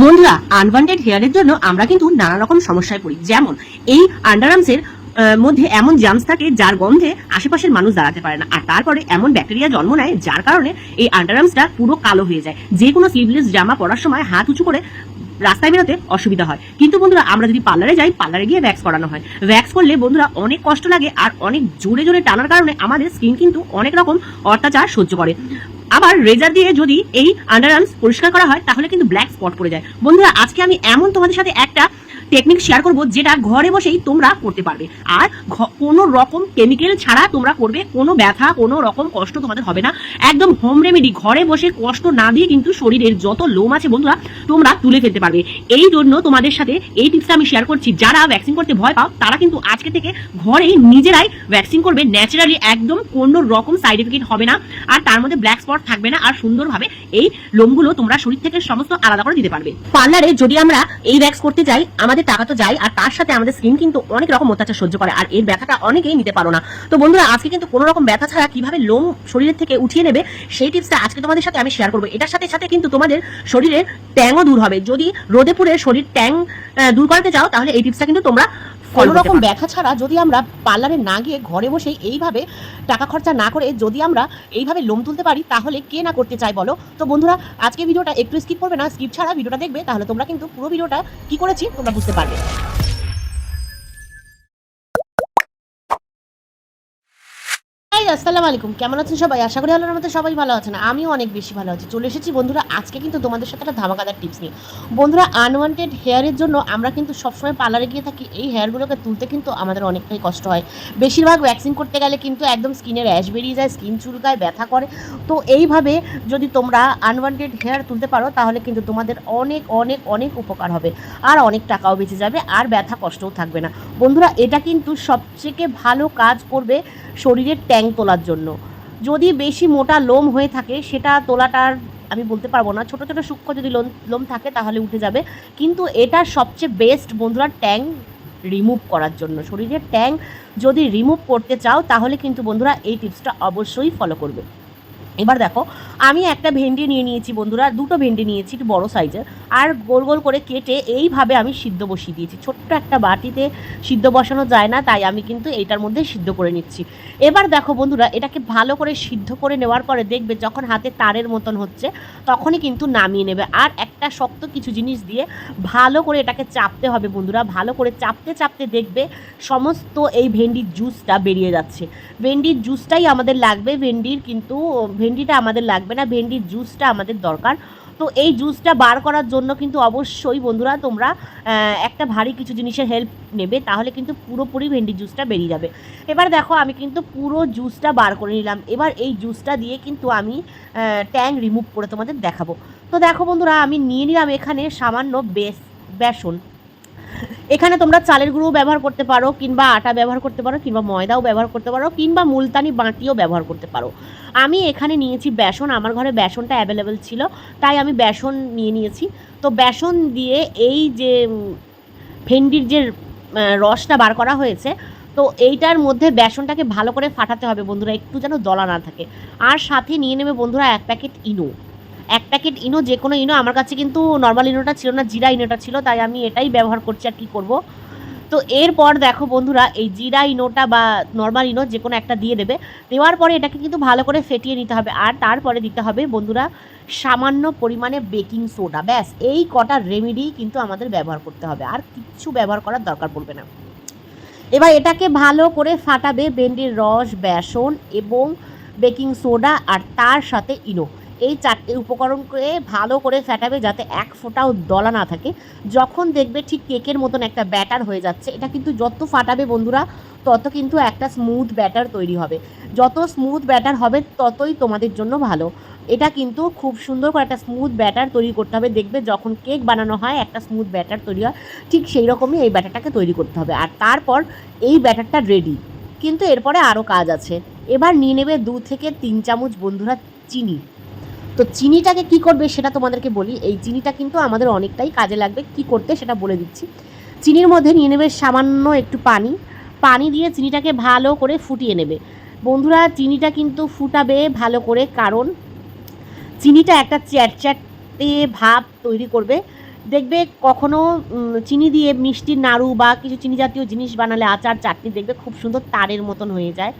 বন্ধুরা আনওয়ান্টেড হেয়ারের জন্য আমরা কিন্তু নানা রকম সমস্যায় পড়ি। যেমন, এই আন্ডারআর্মসের মধ্যে এমন জামস থাকে যার গন্ধে আশেপাশের মানুষ দাঁড়াতে পারে না। আর তারপরে এমন ব্যাকটেরিয়া জন্ম নেয় যার কারণে এই আন্ডারআর্মসটা পুরো কালো হয়ে যায়। যে কোনো স্লিভলেস জামা পরার সময় হাত উঁচু করে রাস্তায় বেরোতে অসুবিধা হয়। কিন্তু বন্ধুরা, আমরা যদি পার্লারে যাই পার্লারে গিয়ে ভ্যাক্স করানো হয়। ভ্যাক্স করলে বন্ধুরা অনেক কষ্ট লাগে আর অনেক জোরে জোরে টানার কারণে আমাদের স্কিন কিন্তু অনেক রকম অত্যাচার সহ্য করে। আবার রেজার দিয়ে যদি এই আন্ডারআর্মস পরিষ্কার করা হয়, তাহলে কিন্তু ব্ল্যাক স্পট পড়ে যায়। বন্ধুরা, আজকে আমি এমন তোমাদের সাথে একটা টেকনিক শেয়ার করব, যেটা ঘরে বসেই তোমরা করতে পারবে। আর কোনো রকম কেমিক্যাল ছাড়া তোমরা করবে, কোনো ব্যথা, কোনো রকম কষ্ট তোমাদের হবে না। একদম হোম রেমেডি ঘরে বসে কষ্ট না দিয়ে কিন্তু শরীরের যত লোম আছে বন্ধুরা, তোমরা তুলে ফেলতে পারবে। এই জন্য তোমাদের সাথে এই টিপসটা আমি শেয়ার করছি। যারা ভ্যাকসিন করতে ভয় পাও, তারা কিন্তু আজকে থেকে ঘরেই নিজেরাই ভ্যাকসিন করবে। ন্যাচারালি একদম কোনো রকম সাইড এফেক্ট হবে না, আর তার মধ্যে ব্ল্যাক স্পট থাকবে না, আর সুন্দরভাবে এই লোমগুলো তোমরা শরীর থেকে সমস্ত আলাদা করে দিতে পারবে। পার্লারে যদি আমরা এই ভ্যাক্স করতে চাই আমাদের টাকা তো যায় আর তার সাথে আমাদের স্কিন কিন্তু অনেক রকম অত্যাচার সহ্য করে আর এর ব্যথাটা অনেকেই নিতে পারো না। তো বন্ধুরা আজকে কিন্তু কোনো রকম ব্যথা ছাড়া কীভাবে লোম শরীরের থেকে উঠিয়ে নেবে সেই টিপসটা আজকে তোমাদের সাথে আমি শেয়ার করব। এটার সাথে সাথে কিন্তু তোমাদের শরীরের ট্যাংও দূর হবে। যদি রোদে পুড়ে শরীর ট্যাং দূর করাতে চাও তাহলে এই টিপসটা কিন্তু তোমরা কোনো রকম ব্যথা ছাড়া যদি আমরা পার্লারে না গিয়ে ঘরে বসেই এইভাবে টাকা খরচা না করে যদি আমরা এইভাবে লোম তুলতে পারি তাহলে কে না করতে চাই বলো? তো বন্ধুরা আজকে ভিডিওটা একটু স্কিপ করবে না স্কিপ ছাড়া ভিডিওটা দেখবে তাহলে তোমরা কিন্তু পুরো ভিডিওটা কি করেছি তোমরা বুঝতে পারবে এই আসসালামু আলাইকুম। কেমন আছেন সবাই? আশা করি আল্লাহর মতো সবাই ভালো আছেন। আমিও অনেক বেশি ভালো আছি। চলে এসেছি বন্ধুরা, আজকে কিন্তু তোমাদের সাথে একটা ধামাকাদার টিপস নিয়ে। বন্ধুরা আনওয়ান্টেড হেয়ারের জন্য আমরা কিন্তু সবসময় পার্লারে গিয়ে থাকি। এই হেয়ারগুলোকে তুলতে কিন্তু আমাদের অনেকটাই কষ্ট হয়। বেশিরভাগ ভ্যাকসিন করতে গেলে কিন্তু একদম স্কিনের অ্যাশ বেরিয়ে যায় স্কিন চুলকায়, ব্যথা করে। তো এইভাবে যদি তোমরা আনওয়ান্টেড হেয়ার তুলতে পারো, তাহলে কিন্তু তোমাদের অনেক অনেক অনেক উপকার হবে। আর অনেক টাকাও বেঁচে যাবে, আর ব্যথা কষ্টও থাকবে না। বন্ধুরা, এটা কিন্তু সবথেকে ভালো কাজ করবে শরীরের ট্যাং তোলার জন্য। যদি বেশি মোটা লোম হয়ে থাকে, সেটা তোলাটার আমি বলতে পারব না। ছোট, ছোটো সূক্ষ্ম যদি লোম লোম থাকে, তাহলে উঠে যাবে। কিন্তু এটা সবচেয়ে বেস্ট বন্ধুরা ট্যাং রিমুভ করার জন্য। শরীরের ট্যাং যদি রিমুভ করতে চাও, তাহলে কিন্তু বন্ধুরা এই টিপসটা অবশ্যই ফলো করবে। এবার দেখো, আমি একটা ভেন্ডি নিয়ে নিয়েছি বন্ধুরা, দুটো ভেন্ডি নিয়েছি, একটু বড় সাইজের আর গোল গোল করে কেটে এইভাবে আমি সিদ্ধ বসিয়ে দিয়েছি। ছোট্ট একটা বাটিতে সিদ্ধ বসানো যায় না, তাই আমি কিন্তু এইটার মধ্যে সিদ্ধ করে নিচ্ছি। এবার দেখো বন্ধুরা, এটাকে ভালো করে সিদ্ধ করে নেওয়ার পরে দেখবে যখন হাতে তারের মতন হচ্ছে, তখনই কিন্তু নামিয়ে নেবে। আর একটা শক্ত কিছু জিনিস দিয়ে ভালো করে এটাকে চাপতে হবে বন্ধুরা, ভালো করে চাপতে চাপতে দেখবে সমস্ত এই ভেন্ডির জুসটা বেরিয়ে যাচ্ছে। ভেন্ডির জুসটাই আমাদের লাগবে, ভেন্ডির কিন্তু, ভেন্ডিটা আমাদের লাগবে না, ভেন্ডির জুসটা আমাদের দরকার। তো এই জুসটা বার করার জন্য কিন্তু অবশ্যই বন্ধুরা তোমরা একটা ভারী কিছু জিনিসের হেল্প নেবে, তাহলে কিন্তু পুরোপুরি ভেন্ডি জুসটা বেরিয়ে যাবে। এবার দেখো, আমি কিন্তু পুরো জুসটা বার করে নিলাম। এবার এই জুসটা দিয়ে কিন্তু আমি ট্যাং রিমুভ করে তোমাদের দেখাবো। তো দেখো বন্ধুরা, আমি নিয়ে নিলাম এখানে সামান্য বেস, বেসন। এখানে তোমরা চালের গুঁড়ো ব্যবহার করতে পারো, কিংবা আটা ব্যবহার করতে পারো, কিংবা ময়দাও ব্যবহার করতে পারো, কিংবা মুলতানি বাঁটিও ব্যবহার করতে পারো। আমি এখানে নিয়েছি বেসন, আমার ঘরে বেসনটা অ্যাভেলেবেল ছিল, তাই আমি বেসন নিয়ে নিয়েছি। তো বেসন দিয়ে এই যে ভেন্ডির যে রসটা বার করা হয়েছে, তো এইটার মধ্যে বেসনটাকে ভালো করে ফাটাতে হবে বন্ধুরা, একটু যেন দলা না থাকে। আর সাথে নিয়ে নেবে বন্ধুরা এক প্যাকেট ইনো। এক প্যাকেট ইনো, যে কোনো ইনো, আমার কাছে কিন্তু নর্মাল ইনোটা ছিল না, জিরা ইনোটা ছিল, তাই আমি এটাই ব্যবহার করছি আর কী করব। তো এরপর দেখো বন্ধুরা, এই জিরা ইনোটা বা নর্মাল ইনো, যে কোনো একটা দিয়ে দেবে। দেওয়ার পরে এটাকে কিন্তু ভালো করে ফেটিয়ে নিতে হবে। আর তারপরে দিতে হবে বন্ধুরা, সামান্য পরিমাণে বেকিং সোডা। ব্যাস, এই কটা রেমেডি কিন্তু আমাদের ব্যবহার করতে হবে। আর কিচ্ছু ব্যবহার করার দরকার পড়বে না। এবার এটাকে ভালো করে ফাটাবে ভেন্ডির রস, বেসন এবং বেকিং সোডা আর তার সাথে ইনো। এই চারটে উপকরণকে ভালো করে ফেটাবে যাতে এক ফোঁটাও দলা না থাকে। যখন দেখবে ঠিক কেকের মতন একটা ব্যাটার হয়ে যাচ্ছে, এটা কিন্তু যত ফাটাবে বন্ধুরা, তত কিন্তু একটা স্মুথ ব্যাটার তৈরি হবে। যত স্মুথ ব্যাটার হবে, ততই তোমাদের জন্য ভালো। এটা কিন্তু খুব সুন্দর করে একটা স্মুথ ব্যাটার তৈরি করতে হবে। দেখবে যখন কেক বানানো হয়, একটা স্মুথ ব্যাটার তৈরি হয়, ঠিক সেই রকমই এই ব্যাটারটাকে তৈরি করতে হবে। আর তারপর এই ব্যাটারটা রেডি কিন্তু এরপরে আরও কাজ আছে। এবার নিয়ে নেবে দু থেকে তিন চামচ বন্ধুরা চিনি। তো চিনিটাকে কি করবে সেটা তোমাদেরকে বলি। এই চিনিটা কিন্তু আমাদের অনেকটাই কাজে লাগবে। কি করতে সেটা বলে দিচ্ছি। চিনির মধ্যে নিয়ে নেবে সামান্য একটু পানি। পানি দিয়ে চিনিটাকে ভালো করে ফুটিয়ে নেবে। বন্ধুরা, চিনিটা কিন্তু ফুটাবে ভালো করে কারণ চিনিটা একটা চ্যাট চ্যাটচ্যাটে ভাব তৈরি করবে। দেখবে কখনো চিনি দিয়ে মিষ্টির নাড়ু বা কিছু চিনি জাতীয় জিনিস বানালে আচার, চাটনি দেখবে খুব সুন্দর তারের মতন হয়ে যায়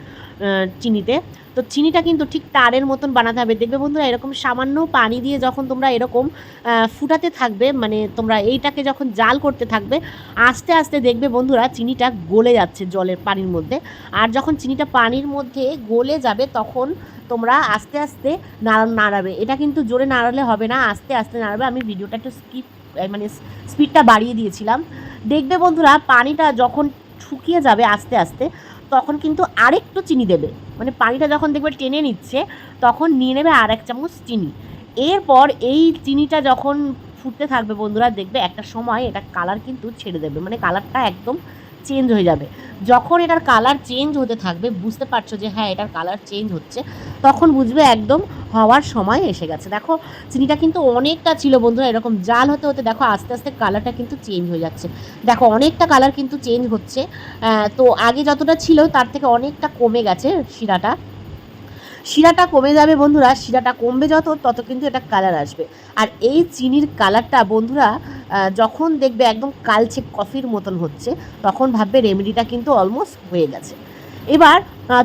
চিনিতে। তো চিনিটা কিন্তু ঠিক তারের মতন বানাতে হবে। দেখবে বন্ধুরা, এরকম সামান্য পানি দিয়ে যখন তোমরা এরকম ফুটাতে থাকবে মানে তোমরা এইটাকে যখন জাল করতে থাকবে, আস্তে আস্তে দেখবে বন্ধুরা চিনিটা গলে যাচ্ছে জলের পানির মধ্যে। আর যখন চিনিটা পানির মধ্যে গলে যাবে, তখন তোমরা আস্তে আস্তে নাড়া, নাড়াবে। এটা কিন্তু জোরে নাড়ালে হবে না, আস্তে আস্তে নাড়াবে। আমি ভিডিওটা একটু স্কিপ মানে স্পিডটা বাড়িয়ে দিয়েছিলাম। দেখবে বন্ধুরা, পানিটা যখন শুকিয়ে যাবে আস্তে আস্তে, তখন কিন্তু আরেকটু চিনি দেবে। মানে পানিটা যখন দেখবে টেনে নিচ্ছে, তখন নিয়ে নেবে আর এক চামচ চিনি। এরপর এই চিনিটা যখন ফুটতে থাকবে বন্ধুরা, দেখবে একটা সময় এটা কালার কিন্তু ছেড়ে দেবে। মানে কালারটা একদম চেঞ্জ হয়ে যাবে। যখন এটার কালার চেঞ্জ হতে থাকবে, বুঝতে পারছ যে হ্যাঁ এটার কালার চেঞ্জ হচ্ছে, তখন বুঝবে একদম হওয়ার সময় এসে গেছে। দেখো, চিনিটা কিন্তু অনেকটা ছিল বন্ধুরা, এরকম জাল হতে হতে দেখো আস্তে আস্তে কালারটা কিন্তু চেঞ্জ হয়ে যাচ্ছে। দেখো, অনেকটা কালার কিন্তু চেঞ্জ হচ্ছে তো আগে যতটা ছিল তার থেকে অনেকটা কমে গেছে শিরাটা। শিরাটা কমে যাবে বন্ধুরা, শিরাটা কমবে যত, তত কিন্তু এটা কালার আসবে। আর এই চিনির কালারটা বন্ধুরা যখন দেখবে একদম কালচে কফির মতন হচ্ছে, তখন ভাববে রেমেডিটা কিন্তু অলমোস্ট হয়ে গেছে। এবার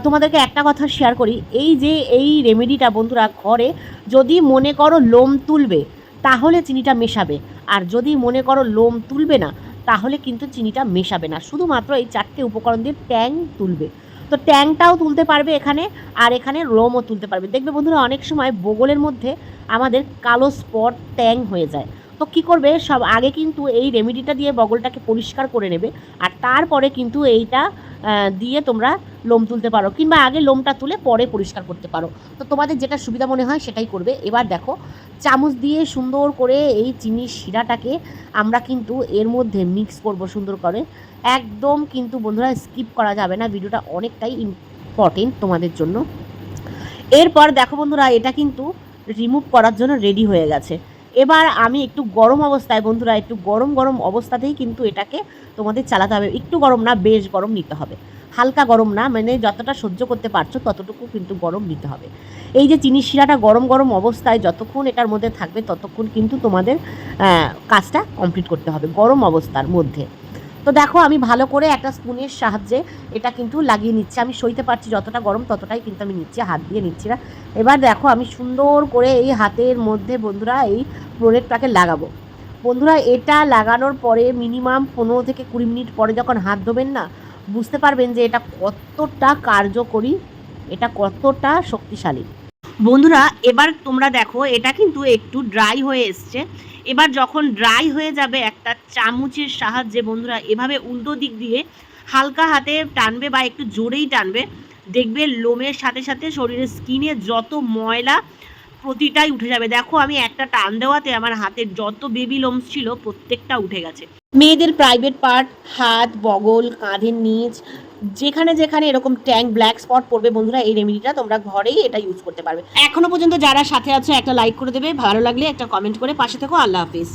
তোমাদেরকে একটা কথা শেয়ার করি, এই যে এই রেমেডিটা বন্ধুরা ঘরে যদি মনে করো লোম তুলবে, তাহলে চিনিটা মেশাবে। আর যদি মনে করো লোম তুলবে না, তাহলে কিন্তু চিনিটা মেশাবে না। শুধুমাত্র এই চারটে উপকরণ দিয়ে ট্যাং তুলবে। তো ট্যাংটাও তুলতে পারবে এখানে, আর এখানে রোমও তুলতে পারবে। দেখবে বন্ধুরা, অনেক সময় বগলের মধ্যে আমাদের কালো স্পট ট্যাং হয়ে যায়। তো কী করবে, সব আগে কিন্তু এই রেমেডিটা দিয়ে বগলটাকে পরিষ্কার করে নেবে, আর তারপরে কিন্তু এইটা দিয়ে তোমরা লোম তুলতে পারো, কিংবা আগে লোমটা তুলে পরে পরিষ্কার করতে পারো। তো তোমাদের যেটা সুবিধা মনে হয় সেটাই করবে। এবার দেখো, চামচ দিয়ে সুন্দর করে এই চিনির শিরাটাকে আমরা কিন্তু এর মধ্যে মিক্স করব সুন্দর করে। একদম কিন্তু বন্ধুরা স্কিপ করা যাবে না ভিডিওটা অনেকটাই ইম্পর্টেন্ট তোমাদের জন্য। এরপর দেখো বন্ধুরা, এটা কিন্তু রিমুভ করার জন্য রেডি হয়ে গেছে। এবার আমি একটু গরম অবস্থায় বন্ধুরা, একটু গরম গরম অবস্থাতেই কিন্তু এটাকে তোমাদের চালাতে হবে। একটু গরম না, বেশ গরম নিতে হবে। হালকা গরম না মানে যতটা সহ্য করতে পারছ ততটুকু কিন্তু গরম নিতে হবে। এই যে চিনি শিরাটা গরম গরম অবস্থায় যতক্ষণ এটার মধ্যে থাকবে ততক্ষণ কিন্তু তোমাদের কাজটা কমপ্লিট করতে হবে গরম অবস্থার মধ্যে। তো দেখো আমি ভালো করে একটা স্পুনের সাহায্যে এটা কিন্তু লাগিয়ে নিচ্ছি। আমি সইতে পারছি যতটা গরম ততটাই কিন্তু আমি নিচ্ছি, হাত দিয়ে নিচ্ছি না। এবার দেখো আমি সুন্দর করে এই হাতের মধ্যে বন্ধুরা এই প্রোডাক্টটাকে লাগাবো। বন্ধুরা এটা লাগানোর পরে মিনিমাম পনেরো থেকে কুড়ি মিনিট পরে যখন হাত ধোবেন না বুঝতে পারবেন যে এটা কতটা কার্যকরী, এটা কতটা শক্তিশালী। বন্ধুরা, এবার তোমরা দেখো, এটা কিন্তু একটু ড্রাই হয়ে এসছে। এবার যখন ড্রাই হয়ে যাবে একটা চামচের সাহায্যে, বন্ধুরা, এভাবে উল্টো দিক দিয়ে হালকা হাতে টানবে বা একটু জোরেই টানবে, দেখবে লোমের সাথে সাথে শরীরের স্কিনে যত ময়লা প্রতিটাই উঠে যাবে। দেখো, আমি একটা টান দেওয়াতে আমার হাতের যত বেবি লোমস ছিল, প্রত্যেকটা উঠে গেছে। মেয়েদের প্রাইভেট পার্ট হাত, বগল, কাঁধের নিচ, যেখানে যেখানে এরকম ট্যাঙ্ক ব্ল্যাক স্পট পড়বে, বন্ধুরা, এই রেমেডিটা তোমরা ঘরেই এটা ইউজ করতে পারবে। এখনও পর্যন্ত যারা সাথে আছে, একটা লাইক করে দেবে। ভালো লাগলে একটা কমেন্ট করে পাশে থেকো। আল্লাহ হাফিজ।